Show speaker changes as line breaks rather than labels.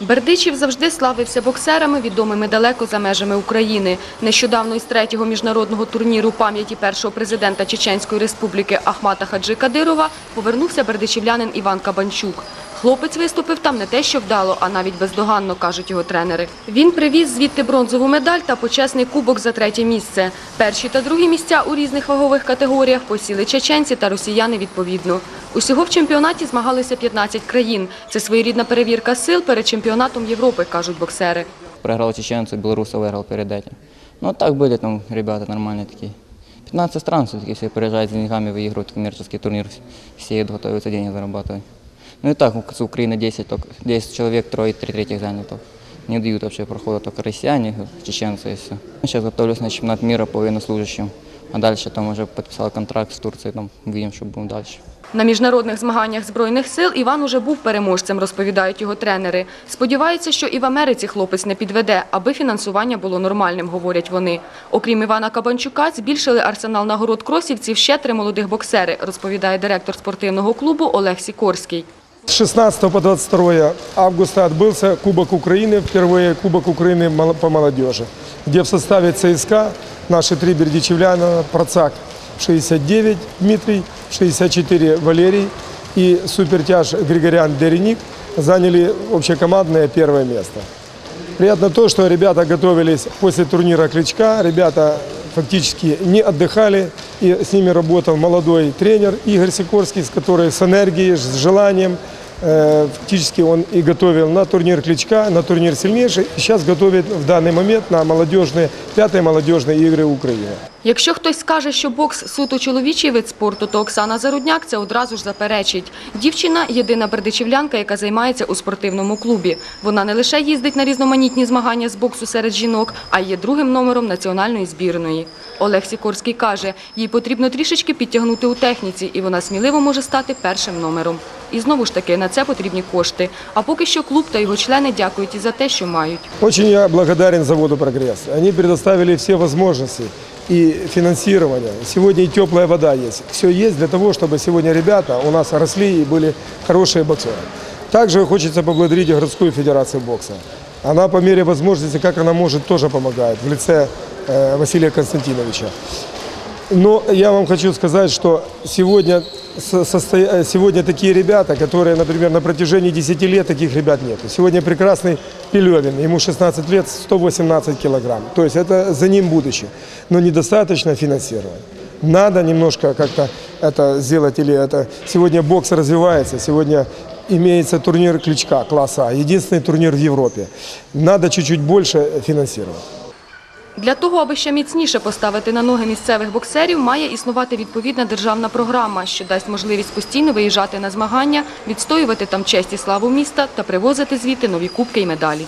Бердичів завжди славився боксерами, відомими далеко за межами України. Нещодавно із третього міжнародного турніру пам'яті першого президента Чеченської республіки Ахмата Хаджи Кадирова повернувся бердичівлянин Іван Кабанчук. Хлопець виступив там не те, що вдало, а навіть бездоганно, кажуть його тренери. Він привіз звідти бронзову медаль та почесний кубок за третє місце. Перші та другі місця у різних вагових категоріях посіли чеченці та росіяни відповідно. Усього в чемпіонаті змагалися 15 країн. Це своєрідна перевірка сил перед чемпіонатом Європи, кажуть боксери.
Проиграл чеченцу, белоруса выиграл перед этим. Ну, так были там ребята нормальные такие. 15 стран все-таки все приезжают с деньгами, выигрывают коммерческий турнир, все идут, готовятся деньги зарабатывать. Ну и так, с Украины 10, только 10 человек, трое, три третьих занято. Не дают вообще прохода только россияне, чеченцы и все. Сейчас готовлюсь на чемпионат мира по военнослужащим. А дальше там уже подписал контракт с Турцией, там увидим, что будем дальше.
На міжнародних змаганнях Збройних сил Іван уже був переможцем, розповідають його тренери. Сподіваються, що і в Америці хлопець не підведе, аби фінансування було нормальним, говорять вони. Окрім Івана Кабанчука, збільшили арсенал нагород кросівців ще три молодих боксери, розповідає директор спортивного клубу Олег Сікорський.
С 16 по 22 августа отбылся Кубок Украины, впервые Кубок Украины по молодежи, где в составе ЦСКА наши три бердичевляна, Процак 69 Дмитрий, 64 Валерий и супертяж Григорян Дереник заняли общекомандное первое место. Приятно то, что ребята готовились после турнира Кличка, ребята фактически не отдыхали, и с ними работал молодой тренер Игорь Сикорский, с который с энергией, с желанием, э, фактически он и готовил на турнир Кличка, на турнир сильнейший, и сейчас готовит в данный момент на молодежные, пятые молодежные игры Украины.
Якщо хтось скаже, що бокс суто чоловічий вид спорту, то Оксана Зарудняк це одразу ж заперечить. Дівчина – єдина бердичівлянка, яка займається у спортивному клубі. Вона не лише їздить на різноманітні змагання з боксу серед жінок, а й є другим номером національної збірної. Олег Сікорський каже, їй потрібно трішечки підтягнути у техніці, і вона сміливо може стати першим номером. І знову ж таки, на це потрібні кошти. А поки що клуб та його члени дякують і за те, що мають.
Очень я благодарен заводу «Прогресс». Они предоставили все возможности и финансирование. Сегодня и теплая вода есть. Все есть для того, чтобы сегодня ребята у нас росли и были хорошие боксеры. Также хочется поблагодарить и городскую федерацию бокса. Она по мере возможности, как она может, тоже помогает в лице э, Василия Константиновича. Но я вам хочу сказать, что сегодня, со- э, сегодня такие ребята, которые, например, на протяжении 10 лет таких ребят нет. Сегодня прекрасный Пелевин, ему 16 лет, 118 килограмм. То есть это за ним будущее. Но недостаточно финансирования. Надо немножко как-то это сделать. Или это сегодня бокс развивается, сегодня имеется турнир Кличка класса А, единственный турнир в Европе. Надо чуть-чуть больше финансировать.
Для того, аби ще міцніше поставити на ноги місцевих боксерів, має існувати відповідна державна програма, що дасть можливість постійно виїжджати на змагання, відстоювати там честь і славу міста та привозити звідти нові кубки і медалі.